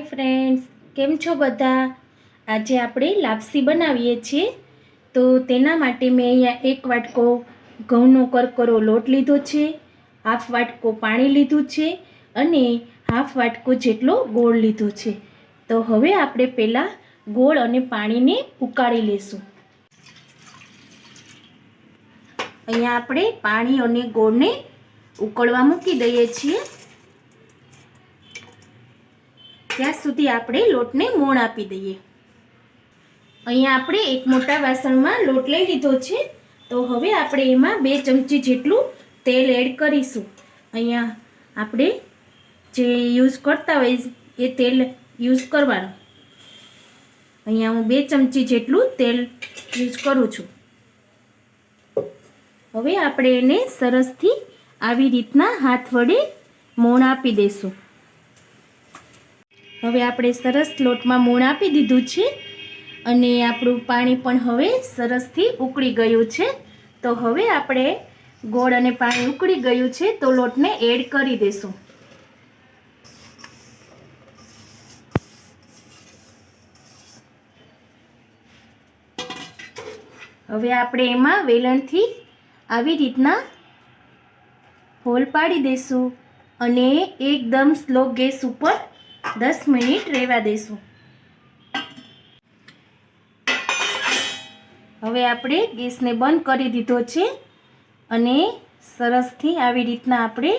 Hi friends, કેમ છો બધા? આજે આપણે લાપસી બનાવીએ છીએ. તો તેના માટે મેં અહીંયા એક વાટકો ઘઉંનો કરકરો લોટ લીધો છે, હાફ વાટકો પાણી લીધું છે અને હાફ વાટકો જેટલો ગોળ લીધો છે. તો હવે આપણે પહેલાં ગોળ અને પાણીને ઉકાળી લેશું. અહીંયા આપણે પાણી અને ગોળને ઉકળવા મૂકી દઈએ છીએ. ત્યાં સુધી આપણે લોટને મોણ આપી દઈએ. અહીંયા આપણે એક મોટા વાસણમાં લોટ લઈ લીધો છે. તો હવે આપણે એમાં બે ચમચી જેટલું તેલ એડ કરીશું. અહીંયા આપણે જે યુઝ કરતા હોય એ તેલ યુઝ કરવાનું. અહીંયા હું બે ચમચી જેટલું તેલ યુઝ કરું છું. હવે આપણે એને સરસથી આવી રીતના હાથ વડે મોણ આપી દઈશું. હવે આપણે સરસ લોટમાં મૂણ આપી દીધું છે અને આપણું પાણી પણ હવે સરસથી ઉકળી ગયું છે. તો હવે આપણે ગોળ અને પાણી ઉકળી ગયું છે તો લોટને એડ કરી દેશું. હવે આપણે એમાં વેલણથી આવી રીતના હોલ પાડી દઈશું અને એકદમ સ્લો ગેસ ઉપર દસ મિનિટ રહેવા દઈશું હવે આપણે ગેસને બંધ કરી દીધો છે અને સરસથી આવી રીતના આપણે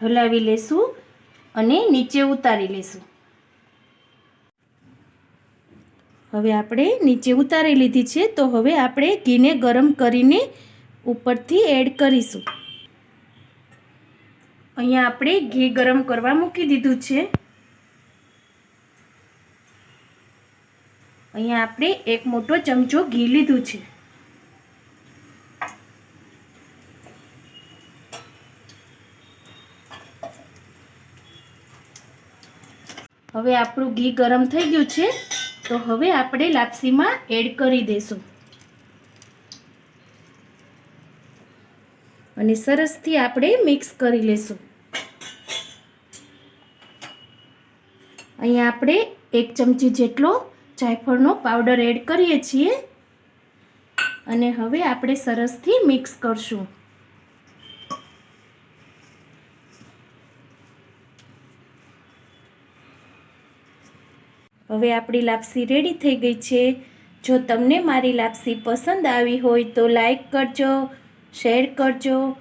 હલાવી લેશું અને નીચે ઉતારી લેશું. હવે આપણે નીચે ઉતારી લીધી છે તો હવે આપણે ઘીને ગરમ કરીને ઉપરથી એડ કરીશું. અહીંયા આપણે ઘી ગરમ કરવા મૂકી દીધું છે. અહીંયા આપણે એક મોટો ચમચો ઘી લીધું છે. હવે આપણું ઘી ગરમ થઈ ગયું છે, તો હવે આપણે લાપસીમાં એડ કરી દઈશું. અને સરસથી આપણે મિક્સ કરી લેશું અહીંયા આપણે એક ચમચી જેટલો જાયફળનો પાવડર એડ કરીએ છીએ. અને હવે આપણે સરસથી મિક્સ કરશું. હવે આપણી લાપસી રેડી થઈ ગઈ છે. જો તમને મારી લાપસી પસંદ આવી હોય તો લાઈક કરજો શેર કરજો.